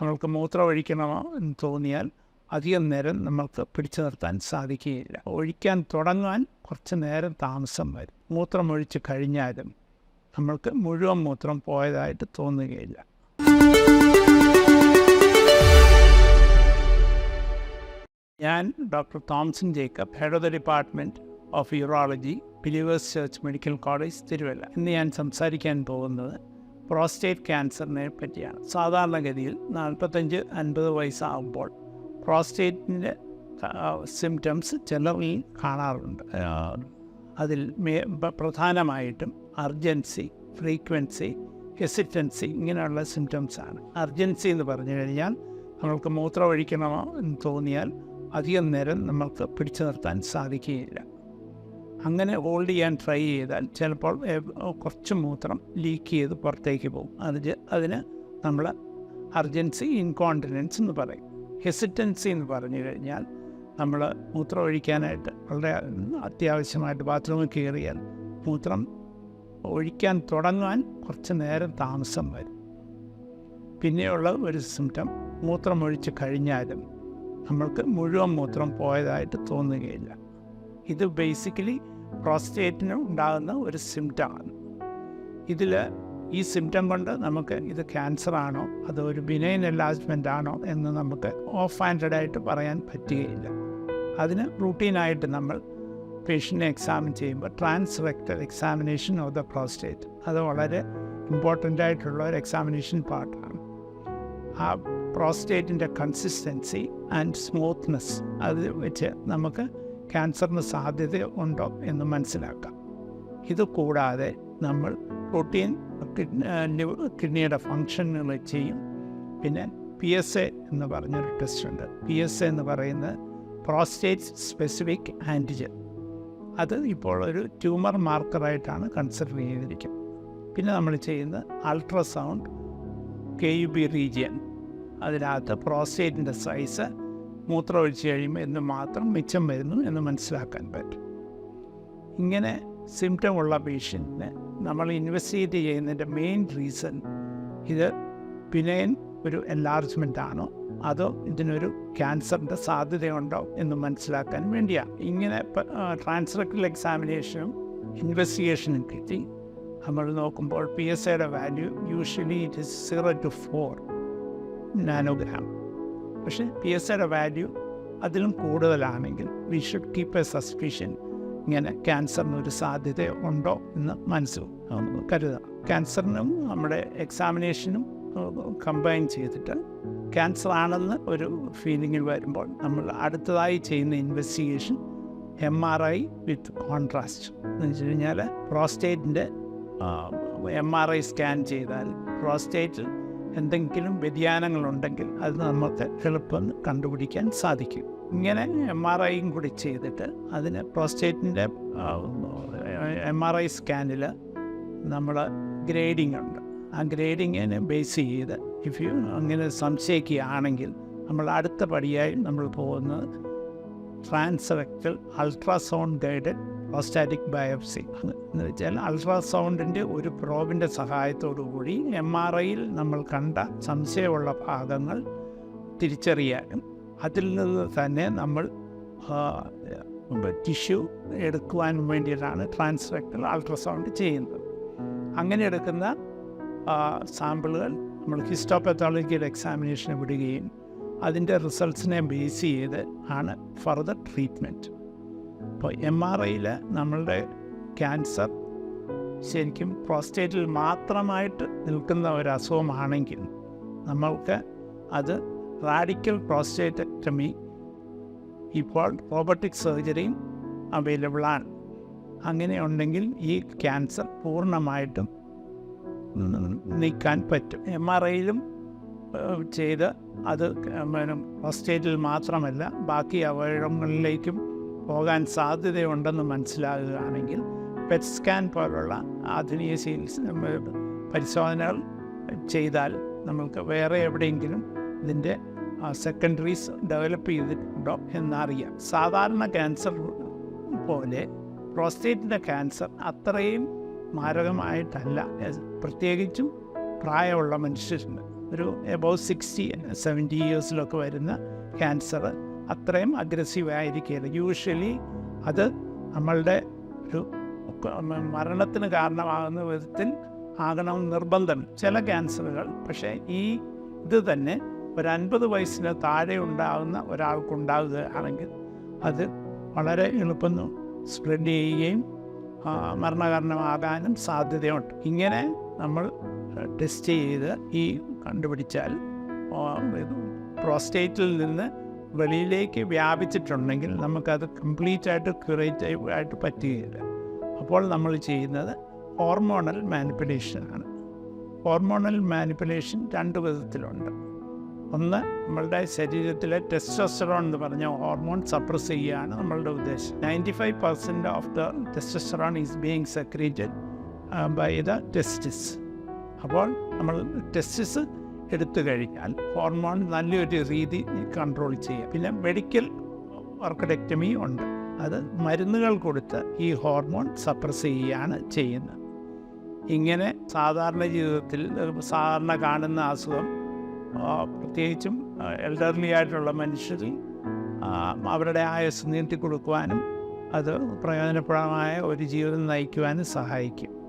നമ്മൾക്ക് മൂത്രം ഒഴിക്കണമോ എന്ന് തോന്നിയാൽ അധികം നേരം നമ്മൾക്ക് പിടിച്ചു നിർത്താൻ സാധിക്കുകയില്ല. ഒഴിക്കാൻ തുടങ്ങാൻ കുറച്ച് നേരം താമസം വരും. മൂത്രം ഒഴിച്ച് കഴിഞ്ഞാലും നമ്മൾക്ക് മുഴുവൻ മൂത്രം പോയതായിട്ട് തോന്നുകയില്ല. ഞാൻ doctor Thomson Jacob head of the department of urology Believers Church Medical College Thiruvalla. ഇന്ന് ഞാൻ സംസാരിക്കാൻ പോകുന്നത് പ്രോസ്റ്റേറ്റ് ക്യാൻസറിനെ പറ്റിയാണ്. സാധാരണഗതിയിൽ നാൽപ്പത്തഞ്ച് അൻപത് വയസ്സാകുമ്പോൾ പ്രോസ്റ്റേറ്റിന്റെ സിംറ്റംസ് ചിലറിൽ കാണാറുണ്ട്. അതിൽ മേ പ്രധാനമായിട്ടും അർജൻസി ഫ്രീക്വൻസി ഹെസിറ്റൻസി ഇങ്ങനെയുള്ള സിംറ്റംസാണ്. അർജൻസി എന്ന് പറഞ്ഞു കഴിഞ്ഞാൽ നമ്മൾക്ക് മൂത്രം ഒഴിക്കണമോ എന്ന് തോന്നിയാൽ അധികം നേരം നമ്മൾക്ക് പിടിച്ചു നിർത്താൻ സാധിക്കുകയില്ല. അങ്ങനെ ഹോൾഡ് ചെയ്യാൻ ട്രൈ ചെയ്താൽ ചിലപ്പോൾ കുറച്ച് മൂത്രം ലീക്ക് ചെയ്ത് പുറത്തേക്ക് പോകും. അത് അതിന് നമ്മൾ അർജൻസി ഇൻകോണ്ടിനൻസ് എന്ന് പറയും. ഹെസിറ്റൻസി എന്ന് പറഞ്ഞു കഴിഞ്ഞാൽ നമ്മൾ മൂത്രം ഒഴിക്കാനായിട്ട് വളരെ അത്യാവശ്യമായിട്ട് ബാത്റൂമിൽ കയറിയാൽ മൂത്രം ഒഴിക്കാൻ തുടങ്ങാൻ കുറച്ച് നേരം താമസം വരും. പിന്നെയുള്ള ഒരു സിംറ്റം മൂത്രം ഒഴിച്ച് കഴിഞ്ഞാലും നമ്മൾക്ക് മുഴുവൻ മൂത്രം പോയതായിട്ട് തോന്നുകയില്ല. ഇത് ബേസിക്കലി പ്രോസ്റ്റേറ്റിന് ഉണ്ടാകുന്ന ഒരു സിംറ്റമാണ് ഇതിൽ ഈ സിംറ്റം കൊണ്ട് നമുക്ക് ഇത് ക്യാൻസർ ആണോ അതോ ഒരു ബിനൈൻ എൻലാജ്മെന്റ് ആണോ എന്ന് നമുക്ക് ഓഫ് ഹാൻഡഡ് ആയിട്ട് പറയാൻ പറ്റുകയില്ല. അതിന് റൂട്ടീനായിട്ട് നമ്മൾ പേഷ്യന്റിനെ എക്സാമിൻ ചെയ്യുമ്പോൾ trans rectal examination of the prostate അത് വളരെ ഇമ്പോർട്ടന്റ് ആയിട്ടുള്ള ഒരു എക്സാമിനേഷൻ പാർട്ടാണ് ആ പ്രോസ്റ്റേറ്റിന്റെ കൺസിസ്റ്റൻസി ആൻഡ് സ്മൂത്ത്നെസ് അത് വെച്ച് നമുക്ക് ക്യാൻസറിന് സാധ്യത ഉണ്ടോ എന്ന് മനസ്സിലാക്കാം. ഇത് കൂടാതെ നമ്മൾ പ്രോട്ടീൻ കിഡ്നിയുടെ ഫങ്ഷനുകൾ ചെയ്യും. പിന്നെ പി എസ് എ എന്ന് പറഞ്ഞൊരു ടെസ്റ്റ് ഉണ്ട്. പി എസ് എ എന്ന് പറയുന്നത് പ്രോസ്റ്റേറ്റ് സ്പെസിഫിക് ആന്റിജൻ അത് ഇപ്പോൾ ഒരു ട്യൂമർ മാർക്കറായിട്ടാണ് കൺസിഡർ ചെയ്തിരിക്കുന്നത് പിന്നെ നമ്മൾ ചെയ്യുന്ന ultrasound K U B region അതിനകത്ത് പ്രോസ്റ്റേറ്റിന്റെ സൈസ് മൂത്രം ഒഴിച്ച് കഴിയുമ്പോൾ എന്ന് മാത്രം മിച്ചം വരുന്നു എന്ന് മനസ്സിലാക്കാൻ പറ്റും. ഇങ്ങനെ സിംറ്റം ഉള്ള പേഷ്യന്റിനെ നമ്മൾ ഇൻവെസ്റ്റിഗേറ്റ് ചെയ്യുന്നതിന്റെ മെയിൻ റീസൺ ഇത് പിനയൻ ഒരു എൻലാർജ്മെന്റ് ആണോ? അതോ ഇതിനൊരു ക്യാൻസറിന്റെ സാധ്യതയുണ്ടോ എന്ന് മനസ്സിലാക്കാൻ വേണ്ടിയാണ് ഇങ്ങനെ ട്രാൻസ്റക്ടൽ എക്സാമിനേഷനും ഇൻവെസ്റ്റിഗേഷനും കിട്ടി. നമ്മൾ നോക്കുമ്പോൾ പി എസ് ഐയുടെ value usually it is zero to four nanogram പക്ഷേ പി എസ് ഐയുടെ വാല്യൂ അതിലും കൂടുതലാണെങ്കിൽ we should keep a suspicion ഇങ്ങനെ ക്യാൻസറിനൊരു സാധ്യത ഉണ്ടോ എന്ന് മനസ്സിൽ കരുതാം. ക്യാൻസറിനും നമ്മുടെ എക്സാമിനേഷനും കമ്പൈൻ ചെയ്തിട്ട് ക്യാൻസർ ആണെന്ന് ഒരു ഫീലിങ്ങിൽ വരുമ്പോൾ നമ്മൾ അടുത്തതായി ചെയ്യുന്ന investigation M R I with contrast എന്ന് വെച്ച് കഴിഞ്ഞാൽ പ്രോസ്റ്റേറ്റിന്റെ എം ആർ ഐ സ്കാൻ ചെയ്താൽ പ്രോസ്റ്റേറ്റിൽ എന്തെങ്കിലും വ്യതിയാനങ്ങളുണ്ടെങ്കിൽ അത് നമുക്ക് എളുപ്പം കണ്ടുപിടിക്കാൻ സാധിക്കും. ഇങ്ങനെ എം ആർ ഐയും കൂടി ചെയ്തിട്ട് അതിന് പ്രോസ്റ്റേറ്റിന്റെ എം ആർ ഐ സ്കാനിൽ നമ്മൾ ഗ്രേഡിംഗ് ഉണ്ട്. ആ ഗ്രേഡിങ്ങിനെ ബേസ് ചെയ്ത് ഇഫ് യു അങ്ങനെ സംശയിക്കുകയാണെങ്കിൽ നമ്മൾ അടുത്ത പടിയായി നമ്മൾ പോകുന്നത് transrectal ultrasound guided prostatic biopsy എന്ന് വെച്ചാൽ അൾട്രാസൗണ്ടിന്റെ ഒരു പ്രോബിന്റെ സഹായത്തോടു കൂടി എം ആർ ഐയിൽ നമ്മൾ കണ്ട സംശയമുള്ള ഭാഗങ്ങൾ തിരിച്ചറിയാനും അതിൽ നിന്ന് തന്നെ നമ്മൾ ടിഷ്യൂ എടുക്കുവാൻ വേണ്ടിയിട്ടാണ് ട്രാൻസ്റക്റ്റൽ അൾട്രാസൗണ്ട് ചെയ്യുന്നത്. അങ്ങനെ എടുക്കുന്ന സാമ്പിളുകൾ നമ്മൾ ഹിസ്റ്റോപത്തോളജിക്കൽ എക്സാമിനേഷന് വിടുകയും അതിന്റെ റിസൾട്ട്സിനെ ബേസ് ചെയ്ത് ആണ് ഫർദർ ട്രീറ്റ്മെന്റ് അപ്പോൾ എം ആർ ഐയിൽ നമ്മളുടെ ക്യാൻസർ ശരിക്കും പ്രോസ്റ്റേറ്റിൽ മാത്രമായിട്ട് നിൽക്കുന്ന ഒരു അസുഖമാണെങ്കിൽ നമ്മൾക്ക് അത് റാഡിക്കൽ പ്രോസ്റ്റേറ്റക്ടമി ഇപ്പോൾ റോബോട്ടിക് സർജറിയും അവൈലബിളാണ് അങ്ങനെയുണ്ടെങ്കിൽ ഈ ക്യാൻസർ പൂർണമായിട്ടും നീക്കാൻ പറ്റും. എം ആർ ഐയിലും ചെയ്ത് അത് പ്രോസ്റ്റേറ്റിൽ മാത്രമല്ല ബാക്കി അവയവങ്ങളിലേക്കും പോകാൻ സാധ്യതയുണ്ടെന്ന് മനസ്സിലാകുകയാണെങ്കിൽ പെറ്റ് സ്കാൻ പോലുള്ള ആധുനിക ചികിത്സ പരിശോധനകൾ ചെയ്താൽ നമുക്ക് വേറെ എവിടെയെങ്കിലും ഇതിന്റെ സെക്കൻഡറീസ് ഡെവലപ്പ് ചെയ്തിട്ടുണ്ടോ എന്നറിയാം. സാധാരണ ക്യാൻസർ പോലെ പ്രോസ്റ്റേറ്റിന്റെ ക്യാൻസർ അത്രയും മാരകമായിട്ടല്ല. പ്രത്യേകിച്ചും പ്രായമുള്ള മനുഷ്യരുണ്ട്. ഒരു എബൌട്ട് സിക്സ്റ്റി സെവന്റി ഇയേഴ്സിലൊക്കെ വരുന്ന ക്യാൻസർ അത്രയും അഗ്രസീവ് ആയിരിക്കുകയില്ല യൂഷ്വലി അത് നമ്മളുടെ ഒരു മരണത്തിന് കാരണമാകുന്ന വിധത്തിൽ ആകണം നിർബന്ധം. ചില ക്യാൻസറുകൾ പക്ഷേ ഈ ഇത് തന്നെ ഒരു അൻപത് വയസ്സിന് താഴെ ഉണ്ടാകുന്ന ഒരാൾക്കുണ്ടാകുകയാണെങ്കിൽ അത് വളരെ എളുപ്പം സ്പ്രെഡ് ചെയ്യുകയും മരണകാരണമാകാനും സാധ്യതയുണ്ട്. ഇങ്ങനെ നമ്മൾ ടെസ്റ്റ് ചെയ്ത് ഈ കണ്ടുപിടിച്ചാൽ പ്രോസ്റ്റേറ്റിൽ നിന്ന് വെളിയിലേക്ക് വ്യാപിച്ചിട്ടുണ്ടെങ്കിൽ നമുക്കത് കംപ്ലീറ്റ് ആയിട്ട് ക്യൂറേറ്റ് ആയിട്ട് പറ്റുകയില്ല. അപ്പോൾ നമ്മൾ ചെയ്യുന്നത് ഹോർമോണൽ മാനിപ്പുലേഷനാണ് ഹോർമോണൽ മാനിപ്പുലേഷൻ രണ്ട് വിധത്തിലുണ്ട്. ഒന്ന് നമ്മളുടെ ശരീരത്തിലെ ടെസ്റ്റോസ്റ്ററോൺ എന്ന് പറഞ്ഞ ഹോർമോൺ സപ്രസ് ചെയ്യുകയാണ് നമ്മളുടെ ഉദ്ദേശം. Ninety five percent of the testosterone is being secreted by the testis അപ്പോൾ നമ്മൾ ടെസ്റ്റിസ് എടുത്തു കഴിഞ്ഞാൽ ഹോർമോൺ നല്ലൊരു രീതി കൺട്രോൾ ചെയ്യാം. പിന്നെ മെഡിക്കൽ വർക്കഡക്ടമി ഉണ്ട്. അത് മരുന്നുകൾ കൊടുത്ത് ഈ ഹോർമോൺ സപ്രസ് ചെയ്യുകയാണ് ചെയ്യുന്നത്. ഇങ്ങനെ സാധാരണ ജീവിതത്തിൽ സാധാരണ കാണുന്ന അസുഖം പ്രത്യേകിച്ചും എൽഡർലി ആയിട്ടുള്ള മനുഷ്യരിൽ അവരുടെ ആയുസ് നീട്ടി കൊടുക്കുവാനും അത് പ്രയോജനപ്രദമായ ഒരു ജീവിതം നയിക്കുവാനും സഹായിക്കും.